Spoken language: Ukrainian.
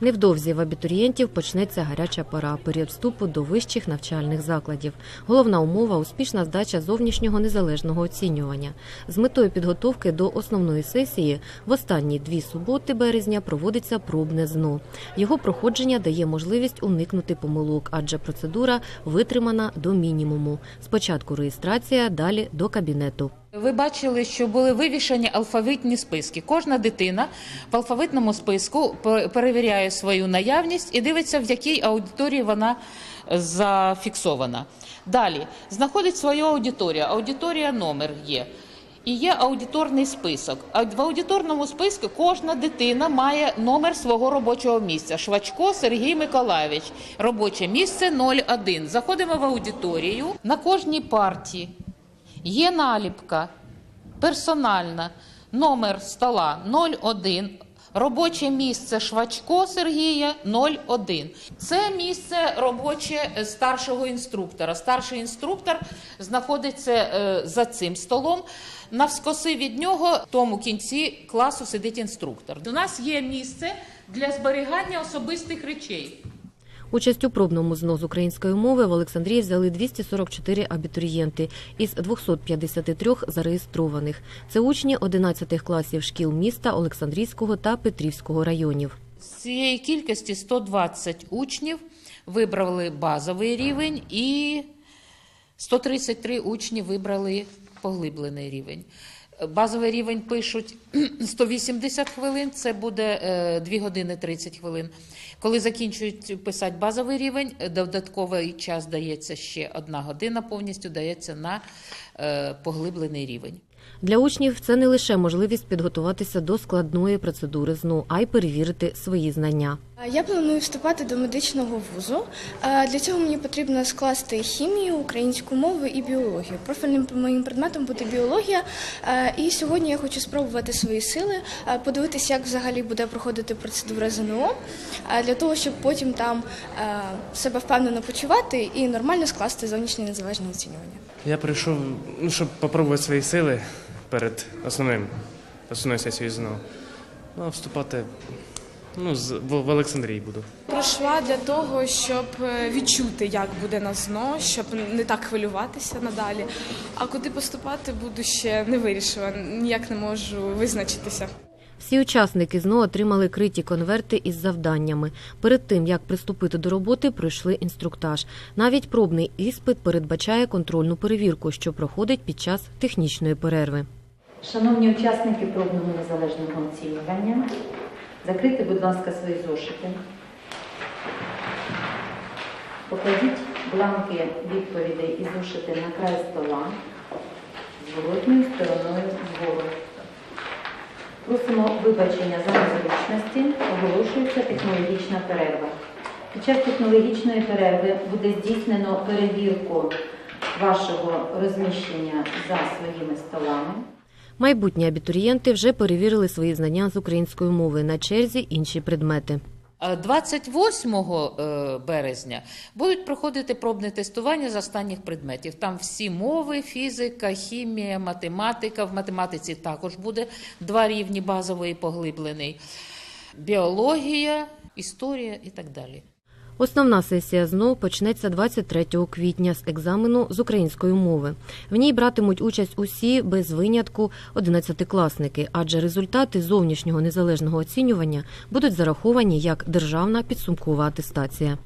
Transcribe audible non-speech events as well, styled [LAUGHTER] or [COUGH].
Невдовзі в абітурієнтів почнеться гаряча пора період вступу до вищих навчальних закладів. Головна умова успішна здача зовнішнього незалежного оцінювання. З метою підготовки до основної сесії в останні дві суботи березня проводиться пробне ЗНО. Його проходження дає можливість уникнути помилок, адже процедура витримана до мінімуму. Спочатку реєстрація, далі до кабінету. Ви бачили, що були вивішені алфавітні списки. Кожна дитина в алфавітному списку перевіряє свою наявність і дивиться, в якій аудиторії вона зафіксована. Далі знаходить свою аудиторію. Аудиторія номер є. І є аудиторний список. В аудиторному списку кожна дитина має номер свого робочого місця. Швачко Сергій Миколаївич. Робоче місце 01. Заходимо в аудиторію. На кожній парті Є наліпка персональна, номер стола 01, робоче місце Швачко Сергія 01. Це місце робоче старшого інструктора. Старший інструктор знаходиться е, за цим столом. Навскоси від нього в тому кінці класу сидить інструктор. У нас є місце для зберігання особистих речей. Участь у пробному ЗНО з української мови в Олександрії взяли 244 абітурієнти із 253 зареєстрованих. Це учні 11 класів шкіл міста Олександрійського та Петрівського районів. З цієї кількості 120 учнів вибрали базовий рівень і 133 учні вибрали поглиблений рівень. Базовий рівень пишуть [CLEARS THROAT] 180 хвилин, це буде е, 2 години 30 хвилин. Коли закінчують писати базовий рівень, е, додатковий час дається ще одна година, повністю дається на е, поглиблений рівень. Для учнів це не лише можливість підготуватися до складної процедури ЗНО, а й перевірити свої знання. Я планую вступати до медичного вузу. Е, Для цього мені потрібно скласти хімію, українську мову і біологію. Профільним моїм предметом буде біологія. Е, І сьогодні я хочу спробувати свої сили, е, подивитися, як взагалі буде проходити процедура ЗНО, е, для того, щоб потім там е, себе впевнено почувати і нормально скласти зовнішнє незалежне оцінювання. Я прийшов, ну, щоб попробувати свої сили перед основним, основною сесією ЗНО. Ну, а вступати ну, з, в, в Олександрії буду. Прийшла для того, щоб е, відчути, як буде на ЗНО, щоб не так хвилюватися надалі. А куди поступати буду ще не вирішила, ніяк не можу визначитися. Всі учасники ЗНО отримали криті конверти із завданнями. Перед тим як приступити до роботи, пройшли інструктаж. Навіть пробний іспит передбачає контрольну перевірку, що проходить під час технічної перерви. Шановні учасники пробного незалежного оцінювання, закрийте, будь ласка, свої зошити. Покладіть бланки відповідей і зошити на край стола зворотньою стороною вгору. Просимо вибачення за незручності, оголошується технологічна перерва. Під час технологічної перерви буде здійснено перевірку вашого розміщення за своїми столами. Майбутні абітурієнти вже перевірили свої знання з української мови на черзі інші предмети. А 28 е, березня будуть проходити пробне тестування з останніх предметів. Там всі мови, фізика, хімія, математика. В математиці також буде два рівні базовий і поглиблений, біологія, історія і так далі. Основна сесія ЗНО почнеться 23 квітня з екзамену з української мови. В ній братимуть участь усі без винятку 11-класники, адже результати зовнішнього незалежного оцінювання будуть зараховані як державна підсумкова атестація.